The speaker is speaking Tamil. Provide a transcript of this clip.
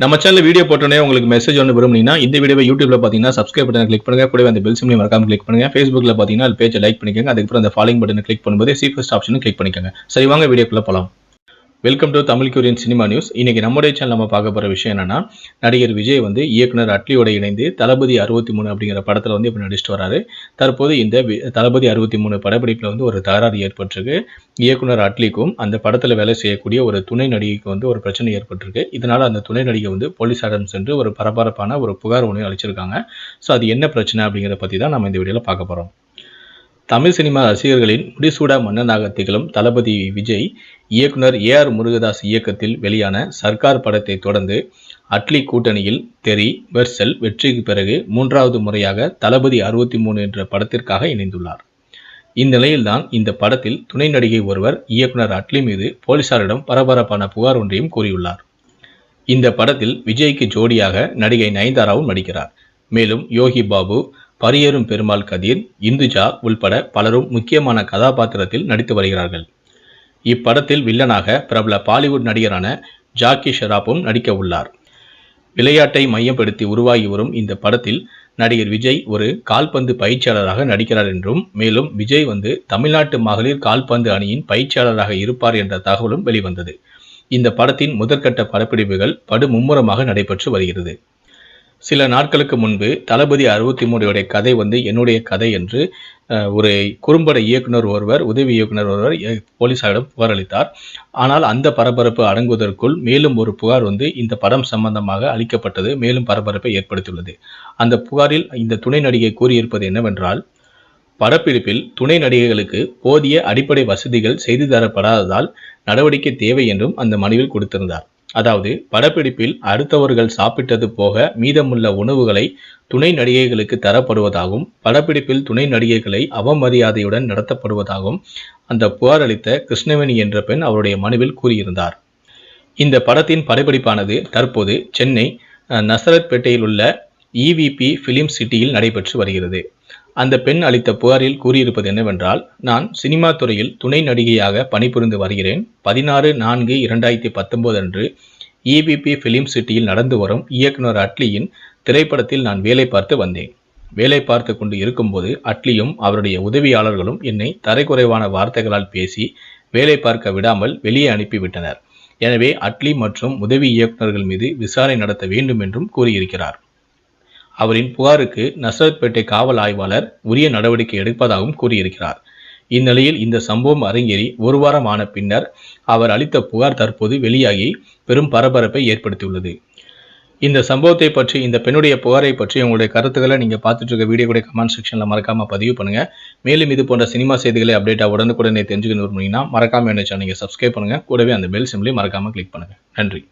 நம்ம சேனல் வீடியோ போட்டோன்னே உங்களுக்கு மெசேஜ் ஒன்று விரும்புனீங்கன்னா இந்த வீடியோ யூடியூப்ல பார்த்தீங்கன்னா சப்ஸ்கிரைப் பட்டனை கிளிக் பண்ணுங்க. கூட அந்த பெல் சிம்லையும் மறக்காம கிளிக் பண்ணுங்க. ஃபேஸ்புக்ல பார்த்தீங்கன்னா அது பேஜை லைக் பண்ணிக்கோங்க. அதுக்கப்புறம் அந்த ஃபாலோயிங் பட்டனை கிளிக் பண்ணும்போது சீஃபஸ்ட் ஆப்ஷனும் கிளிக் பண்ணிக்கோங்க. சரி வாங்க வீடியோக்குள்ள போகலாம் வெல்கம் டு தமிழ் கியூரியன் சினிமா நியூஸ் இன்னைக்கு நம்முடைய சேனல் நம்ம பார்க்க போகிற விஷயம் என்னன்னா நடிகர் விஜய் வந்து இயக்குனர் அட்லியோட இணைந்து தளபதி அறுபத்தி மூணு அப்படிங்கிற படத்தில் வந்து இப்போ நடிச்சிட்டு வராரு. தற்போது இந்த வி- தளபதி அறுபத்தி மூணு படப்பிடிப்பில் வந்து ஒரு தகராறு ஏற்பட்டிருக்கு. இயக்குனர் அட்லிக்கும் அந்த படத்தில் வேலை செய்யக்கூடிய ஒரு துணை நடிகைக்கு வந்து ஒரு பிரச்சனை ஏற்பட்டிருக்கு. இதனால் அந்த துணை நடிகை வந்து போலீஸாரிடம் சென்று ஒரு பரபரப்பான ஒரு புகார் ஒன்று அளிச்சிருக்காங்க. ஸோ அது என்ன பிரச்சனை அப்படிங்கிறத பற்றி தான் நம்ம இந்த வீடியோவில் பார்க்க போகிறோம் தமிழ் சினிமா ரசிகர்களின் முடிசூடா மன்னனாக திகழும் தளபதி விஜய் இயக்குனர் ஏ ஆர் முருகதாஸ் இயக்கத்தில் வெளியான சர்க்கார் படத்தை தொடர்ந்து அட்லி கூட்டணியில் தெரி வெர்சல் வெற்றிக்கு பிறகு மூன்றாவது முறையாக தளபதி அறுபத்தி மூணு என்ற படத்திற்காக இணைந்துள்ளார். இந்நிலையில்தான் இந்த படத்தில் துணை நடிகை ஒருவர் இயக்குனர் அட்லி மீது போலீசாரிடம் பரபரப்பான புகார் ஒன்றையும் கூறியுள்ளார். இந்த படத்தில் விஜய்க்கு ஜோடியாக நடிகை நயன்தாராவும் நடிக்கிறார். மேலும் யோகி பாபு பரியேறும் பெருமாள் கதிர் இந்துஜா உள்பட பலரும் முக்கியமான கதாபாத்திரத்தில் நடித்து வருகிறார்கள். இப்படத்தில் வில்லனாக பிரபல பாலிவுட் நடிகரான ஜாக்கி ஷெராப்பும் நடிக்க உள்ளார். விளையாட்டை மையப்படுத்தி உருவாகி வரும் இந்த படத்தில் நடிகர் விஜய் ஒரு கால்பந்து பயிற்சியாளராக நடிக்கிறார் என்றும் மேலும் விஜய் வந்து தமிழ்நாட்டு மகளிர் கால்பந்து அணியின் பயிற்சியாளராக இருப்பார் என்ற தகவலும் வெளிவந்தது. இந்த படத்தின் முதற்கட்ட படப்பிடிப்புகள் படு மும்முரமாக நடைபெற்று வருகிறது. சில நாட்களுக்கு முன்பு தளபதி அறுபத்தி மூணுடைய கதை வந்து என்னுடைய கதை என்று ஒரு குறும்பட இயக்குனர் ஒருவர் உதவி இயக்குனர் ஒருவர் போலீசாரிடம் புகாரளித்தார். ஆனால் அந்த பரபரப்பு அடங்குவதற்குள் மேலும் ஒரு புகார் வந்து இந்த படம் சம்பந்தமாக அளிக்கப்பட்டது. மேலும் பரபரப்பை ஏற்படுத்தியுள்ளது. அந்த புகாரில் இந்த துணை நடிகை கூறியிருப்பது என்னவென்றால் படப்பிடிப்பில் துணை நடிகைகளுக்கு போதிய அடிப்படை வசதிகள் செய்து தரப்படாததால் நடவடிக்கை தேவை என்றும் அந்த மனுவில் கொடுத்திருந்தார். அதாவது படப்பிடிப்பில் அடுத்தவர்கள் சாப்பிட்டது போக மீதமுள்ள உணவுகளை துணை நடிகைகளுக்கு தரப்படுவதாகவும் படப்பிடிப்பில் துணை நடிகைகளை அவமரியாதையுடன் நடத்தப்படுவதாகவும் அந்த புகார் அளித்த கிருஷ்ணவேணி என்ற பெண் அவருடைய மனுவில் கூறியிருந்தார். இந்த படத்தின் படப்பிடிப்பானது தற்போது சென்னை நசரத்பேட்டையில் உள்ள இவிபி ஃபிலிம் சிட்டியில் நடைபெற்று வருகிறது. அந்த பெண் அளித்த புகாரில் கூறியிருப்பது என்னவென்றால் நான் சினிமா துறையில் துணை நடிகையாக பணிபுரிந்து வருகிறேன். பதினாறு நான்கு இரண்டாயிரத்தி பத்தொன்பது அன்று இபிபி ஃபிலிம் சிட்டியில் நடந்து வரும் இயக்குனர் அட்லியின் திரைப்படத்தில் நான் வேலை பார்த்து வந்தேன். வேலை பார்த்து கொண்டு இருக்கும்போது அட்லியும் அவருடைய உதவியாளர்களும் என்னை தரைக்குறைவான வார்த்தைகளால் பேசி வேலை பார்க்க விடாமல் வெளியே அனுப்பிவிட்டனர். எனவே அட்லி மற்றும் உதவி இயக்குனர்கள் மீது விசாரணை நடத்த வேண்டும் என்றும் கூறியிருக்கிறார். அவரின் புகாருக்கு நசரத்பேட்டை காவல் ஆய்வாளர் உரிய நடவடிக்கை எடுப்பதாகவும் கூறியிருக்கிறார். இந்நிலையில் இந்த சம்பவம் அரங்கேறி ஒரு வாரம் ஆன பின்னர் அவர் அளித்த புகார் தற்போது வெளியாகி பெரும் பரபரப்பை ஏற்படுத்தியுள்ளது. இந்த சம்பவத்தை பற்றி இந்த பெண்ணுடைய புகாரை பற்றி உங்களுடைய கருத்துக்களை நீங்கள் பார்த்துட்டு இருக்க வீடியோ கூட கமெண்ட் செக்ஷனில் மறக்காம பதிவு பண்ணுங்க. மேலும் இது போன்ற சினிமா செய்திகளை அப்டேட்டாக உடனுக்குடனே தெரிஞ்சுக்கணும் விரும்புனீங்கன்னா மறக்காம என்ன சேனல் நீங்கள் சப்ஸ்கிரைப் பண்ணுங்கள் கூடவே அந்த பெல் சிம்லையும் மறக்காமல் கிளிக் பண்ணுங்கள் நன்றி.